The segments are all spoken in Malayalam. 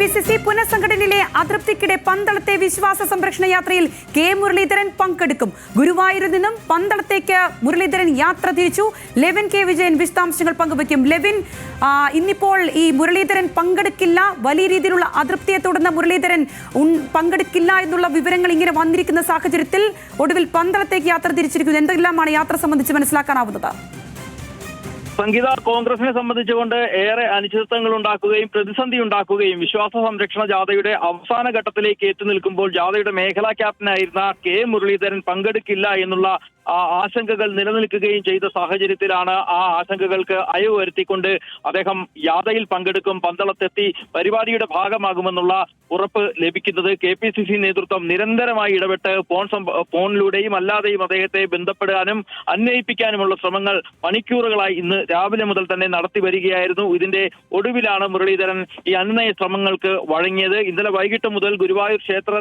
സി സി പുനഃസംഘടനയിലെ അതൃപ്തിക്കിടെ പന്തളത്തെ വിശ്വാസ സംരക്ഷണ യാത്രയിൽ കെ മുരളീധരൻ പങ്കെടുക്കും. ഗുരുവായൂരിൽ നിന്നും പന്തളത്തേക്ക് മുരളീധരൻ യാത്ര തിരിച്ചു. ലെവിൻ കെ വിജയൻ വിശദാംശങ്ങൾ പങ്കുവയ്ക്കും. ലെവിൻ ഇന്നിപ്പോൾ ഈ മുരളീധരൻ പങ്കെടുക്കില്ല. വലിയ രീതിയിലുള്ള അതൃപ്തിയെ തുടർന്ന് മുരളീധരൻ പങ്കെടുക്കില്ല എന്നുള്ള വിവരങ്ങൾ ഇങ്ങനെ വന്നിരിക്കുന്ന സാഹചര്യത്തിൽ ഒടുവിൽ പന്തളത്തേക്ക് യാത്ര തിരിച്ചിരിക്കുന്നു. എന്തെല്ലാമാണ് യാത്ര സംബന്ധിച്ച് മനസ്സിലാക്കാനാവുന്നത്? സംഗീത കോൺഗ്രസിനെ സംബന്ധിച്ചുകൊണ്ട് ഏറെ അനിശ്ചിതത്വങ്ങൾ ഉണ്ടാക്കുകയും പ്രതിസന്ധി ഉണ്ടാക്കുകയും വിശ്വാസ സംരക്ഷണ ജാഥയുടെ അവസാന ഘട്ടത്തിലേക്ക് എത്തി നിൽക്കുമ്പോൾ ജാഥയുടെ മേഖലാ ക്യാപ്റ്റനായിരുന്ന കെ മുരളീധരൻ പങ്കെടുക്കില്ല എന്നുള്ള ആശങ്കകൾ നിലനിൽക്കുകയും ചെയ്ത സാഹചര്യത്തിലാണ് ആ ആശങ്കകൾക്ക് അയവ് വരുത്തിക്കൊണ്ട് അദ്ദേഹം യാത്രയിൽ പങ്കെടുക്കും പന്തളത്തെത്തി പരിപാടിയുടെ ഭാഗമാകുമെന്നുള്ള ഉറപ്പ് ലഭിക്കുന്നത് കെ പി സി സി നേതൃത്വം നിരന്തരമായി ഇടപെട്ട് ഫോൺ ഫോണിലൂടെയും അല്ലാതെയും അദ്ദേഹത്തെ ബന്ധപ്പെടാനും അന്വയിപ്പിക്കാനുമുള്ള ശ്രമങ്ങൾ മണിക്കൂറുകളായി ഇന്ന് രാവിലെ മുതൽ തന്നെ നടത്തി വരികയായിരുന്നു. ഇതിന്റെ ഒടുവിലാണ് മുരളീധരൻ ഈ അന്വയ ശ്രമങ്ങൾക്ക് വഴങ്ങിയത്. ഇന്നലെ വൈകിട്ട് മുതൽ ഗുരുവായൂർ ക്ഷേത്ര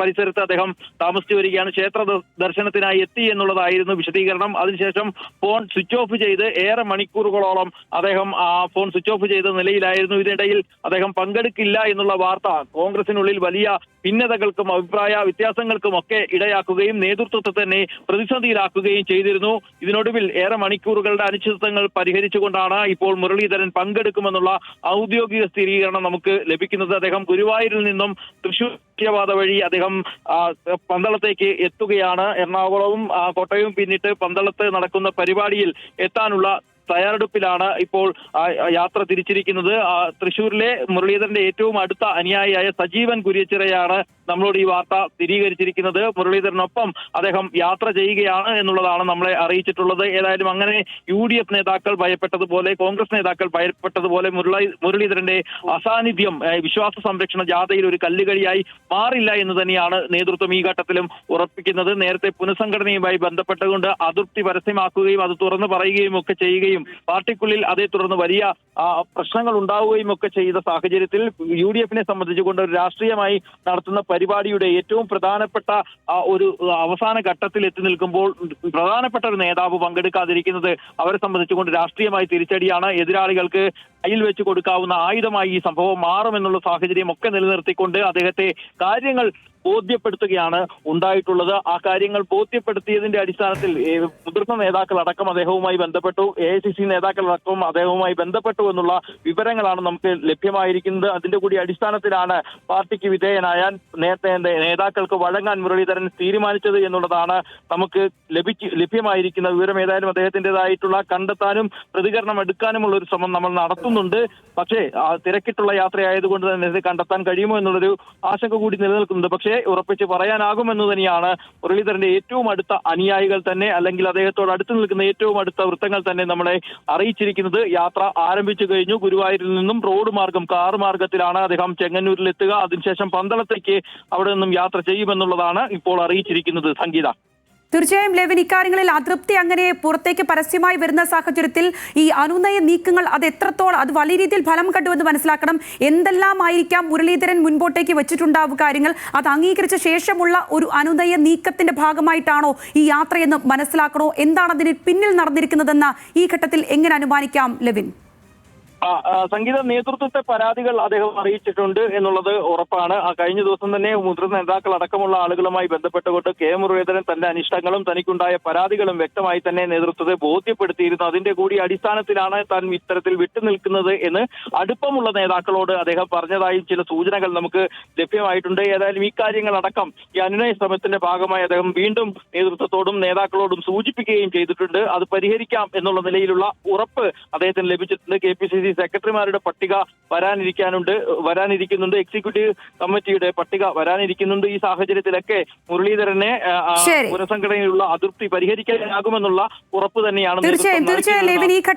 പരിസരത്ത് അദ്ദേഹം താമസിച്ചു വരികയാണ്. ക്ഷേത്ര ദർശനത്തിനായി എത്തി എന്നുള്ളതായിരുന്നു വിശദീകരണം. അതിനുശേഷം ഫോൺ സ്വിച്ച് ഓഫ് ചെയ്ത് ഏറെ മണിക്കൂറുകളോളം അദ്ദേഹം ആ ഫോൺ സ്വിച്ച് ഓഫ് ചെയ്ത നിലയിലായിരുന്നു. ഇതിനിടയിൽ അദ്ദേഹം പങ്കെടുക്കില്ല എന്നുള്ള വാർത്ത കോൺഗ്രസിനുള്ളിൽ വലിയ ഭിന്നതകൾക്കും അഭിപ്രായ വ്യത്യാസങ്ങൾക്കും ഒക്കെ ഇടയാക്കുകയും നേതൃത്വത്തെ തന്നെ പ്രതിസന്ധിയിലാക്കുകയും ചെയ്തിരുന്നു. ഇതിനൊടുവിൽ ഏറെ മണിക്കൂറുകളുടെ അനിശ്ചിതത്വങ്ങൾ പരിഹരിച്ചുകൊണ്ടാണ് ഇപ്പോൾ മുരളീധരൻ പങ്കെടുക്കുമെന്നുള്ള ഔദ്യോഗിക സ്ഥിരീകരണം നമുക്ക് ലഭിക്കുന്നത്. അദ്ദേഹം ഗുരുവായൂരിൽ നിന്നും തൃശൂർ വഴി അദ്ദേഹം പന്തളത്തേക്ക് എത്തുകയാണ്. എറണാകുളവും കോട്ടയവും പിന്നിട്ട് പന്തളത്ത് നടക്കുന്ന പരിപാടിയിൽ എത്താനുള്ള തയ്യാറെടുപ്പിലാണ് ഇപ്പോൾ യാത്ര തിരിച്ചിരിക്കുന്നത്. തൃശൂരിലെ മുരളീധരന്റെ ഏറ്റവും അടുത്ത അനുയായിയായ സജീവൻ കുര്യച്ചിറയാണ് നമ്മളോട് ഈ വാർത്ത സ്ഥിരീകരിച്ചിരിക്കുന്നത്. മുരളീധരനൊപ്പം അദ്ദേഹം യാത്ര ചെയ്യുകയാണ് എന്നുള്ളതാണ് നമ്മളെ അറിയിച്ചിട്ടുള്ളത്. ഏതായാലും അങ്ങനെ യു ഡി എഫ് നേതാക്കൾ ഭയപ്പെട്ടതുപോലെ കോൺഗ്രസ് നേതാക്കൾ ഭയപ്പെട്ടതുപോലെ മുരളി മുരളീധരന്റെ അസാന്നിധ്യം വിശ്വാസ സംരക്ഷണ ജാഥയിൽ ഒരു കല്ലുകളിയായി മാറില്ല എന്ന് തന്നെയാണ് നേതൃത്വം ഈ ഘട്ടത്തിലും ഉറപ്പിക്കുന്നത്. നേരത്തെ പുനഃസംഘടനയുമായി ബന്ധപ്പെട്ടുകൊണ്ട് അതൃപ്തി പരസ്യമാക്കുകയും അത് തുറന്നു പറയുകയും ഒക്കെ ചെയ്യുകയും പാർട്ടിക്കുള്ളിൽ അതേ തുടർന്ന് വലിയ പ്രശ്നങ്ങൾ ഉണ്ടാവുകയും ഒക്കെ ചെയ്ത സാഹചര്യത്തിൽ യു ഡി എഫിനെ സംബന്ധിച്ചുകൊണ്ട് ഒരു രാഷ്ട്രീയമായി നടത്തുന്ന പരിപാടിയുടെ ഏറ്റവും പ്രധാനപ്പെട്ട ഒരു അവസാന ഘട്ടത്തിൽ എത്തി നിൽക്കുമ്പോൾ പ്രധാനപ്പെട്ട ഒരു നേതാവ് പങ്കെടുക്കാതിരിക്കുന്നത് അവരെ സംബന്ധിച്ചുകൊണ്ട് രാഷ്ട്രീയമായി തിരിച്ചടിയാണ്. എതിരാളികൾക്ക് കയ്യിൽ വെച്ച് കൊടുക്കാവുന്ന ആയുധമായി ഈ സംഭവം മാറുമെന്നുള്ള സാഹചര്യം ഒക്കെ നിലനിർത്തിക്കൊണ്ട് അദ്ദേഹത്തെ കാര്യങ്ങൾ ബോധ്യപ്പെടുത്തുകയാണ് ഉണ്ടായിട്ടുള്ളത്. ആ കാര്യങ്ങൾ ബോധ്യപ്പെടുത്തിയതിന്റെ അടിസ്ഥാനത്തിൽ മുതിർന്ന നേതാക്കൾ അടക്കം അദ്ദേഹവുമായി ബന്ധപ്പെട്ടു. എ ഐ സി സി നേതാക്കൾ അടക്കം അദ്ദേഹവുമായി ബന്ധപ്പെട്ടു എന്നുള്ള വിവരങ്ങളാണ് നമുക്ക് ലഭ്യമായിരിക്കുന്നത്. അതിന്റെ കൂടി അടിസ്ഥാനത്തിലാണ് പാർട്ടിക്ക് വിധേയനായ നേരത്തെ നേതാക്കൾക്ക് വഴങ്ങാൻ മുരളീധരൻ തീരുമാനിച്ചത് എന്നുള്ളതാണ് നമുക്ക് ലഭിച്ചു ലഭ്യമായിരിക്കുന്ന വിവരം. ഏതായാലും അദ്ദേഹത്തിന്റെതായിട്ടുള്ള കണ്ടെത്താനും പ്രതികരണം എടുക്കാനുമുള്ള ഒരു ശ്രമം നമ്മൾ നടത്തുന്നുണ്ട്. പക്ഷേ തിരക്കിട്ടുള്ള യാത്രയായതുകൊണ്ട് തന്നെ ഇത് കണ്ടെത്താൻ കഴിയുമോ എന്നുള്ളൊരു ആശങ്ക കൂടി നിലനിൽക്കുന്നുണ്ട്. പക്ഷേ ഉറപ്പിച്ച് പറയാനാകുമെന്ന് തന്നെയാണ് മുരളീധരന്റെ ഏറ്റവും അടുത്ത അനുയായികൾ തന്നെ അല്ലെങ്കിൽ അദ്ദേഹത്തോട് അടുത്ത് നിൽക്കുന്ന ഏറ്റവും അടുത്ത വൃത്തങ്ങൾ തന്നെ നമ്മളെ അറിയിച്ചിരിക്കുന്നത്. യാത്ര ആരംഭിച്ചു കഴിഞ്ഞു. ഗുരുവായൂരിൽ നിന്നും റോഡ് മാർഗം കാർ മാർഗത്തിലാണ് അദ്ദേഹം ചെങ്ങന്നൂരിൽ എത്തുക അതിനുശേഷം പന്തളത്തേക്ക് അവിടെ നിന്നും യാത്ര ചെയ്യുമെന്നുള്ളതാണ് ഇപ്പോൾ അറിയിച്ചിരിക്കുന്നത്. സംഗീത. തീർച്ചയായും ലെവിൻ ഇക്കാര്യങ്ങളിൽ അതൃപ്തി അങ്ങനെ പുറത്തേക്ക് പരസ്യമായി വരുന്ന സാഹചര്യത്തിൽ ഈ അനുനയ നീക്കങ്ങൾ അത് എത്രത്തോളം അത് വലിയ രീതിയിൽ ഫലം കണ്ടുവെന്ന് മനസ്സിലാക്കണം. എന്തെല്ലാം ആയിരിക്കാം മുരളീധരൻ മുൻപോട്ടേക്ക് വെച്ചിട്ടുണ്ടാവുക കാര്യങ്ങൾ അത് അംഗീകരിച്ച ശേഷമുള്ള ഒരു അനുനയ നീക്കത്തിന്റെ ഭാഗമായിട്ടാണോ ഈ യാത്രയെന്ന് മനസ്സിലാക്കണോ? എന്താണ് അതിന് പിന്നിൽ നടന്നിരിക്കുന്നതെന്ന് ഈ ഘട്ടത്തിൽ എങ്ങനെ അനുമാനിക്കാം ലെവിൻ? സംഗീത നേതൃത്വത്തെ പരാതികൾ അദ്ദേഹം അറിയിച്ചിട്ടുണ്ട് എന്നുള്ളത് ഉറപ്പാണ്. കഴിഞ്ഞ ദിവസം തന്നെ മുതിർന്ന നേതാക്കൾ അടക്കമുള്ള ആളുകളുമായി ബന്ധപ്പെട്ടുകൊണ്ട് കെ മുരളീധരൻ തന്റെ അനിഷ്ടങ്ങളും തനിക്കുണ്ടായ പരാതികളും വ്യക്തമായി തന്നെ നേതൃത്വത്തെ ബോധ്യപ്പെടുത്തിയിരുന്നു. അതിന്റെ കൂടി അടിസ്ഥാനത്തിലാണ് താൻ ഇത്തരത്തിൽ വിട്ടുനിൽക്കുന്നത് എന്ന് അടുപ്പമുള്ള നേതാക്കളോട് അദ്ദേഹം പറഞ്ഞതായി ചില സൂചനകൾ നമുക്ക് ലഭ്യമായിട്ടുണ്ട്. ഏതായാലും ഈ കാര്യങ്ങളടക്കം ഈ അനുനയ ശ്രമത്തിന്റെ ഭാഗമായി അദ്ദേഹം വീണ്ടും നേതൃത്വത്തോടും നേതാക്കളോടും സൂചിപ്പിക്കുകയും ചെയ്തിട്ടുണ്ട്. അത് പരിഹരിക്കാം എന്നുള്ള നിലയിലുള്ള ഉറപ്പ് അദ്ദേഹത്തിന് ലഭിച്ചിട്ടുണ്ട്. കെ പി സി സി സെക്രട്ടറിമാരുടെ പട്ടിക വരാനിരിക്കാനുണ്ട് വരാനിരിക്കുന്നുണ്ട്. എക്സിക്യൂട്ടീവ് കമ്മിറ്റിയുടെ പട്ടിക വരാനിരിക്കുന്നുണ്ട്. ഈ സാഹചര്യത്തിലൊക്കെ മുരളീധരനെ. പുനഃസംഘടനയിലുള്ള അതൃപ്തി പരിഹരിക്കാനാകുമെന്നുള്ള ഉറപ്പ് തന്നെയാണ് തീർച്ചയായും തീർച്ചയായും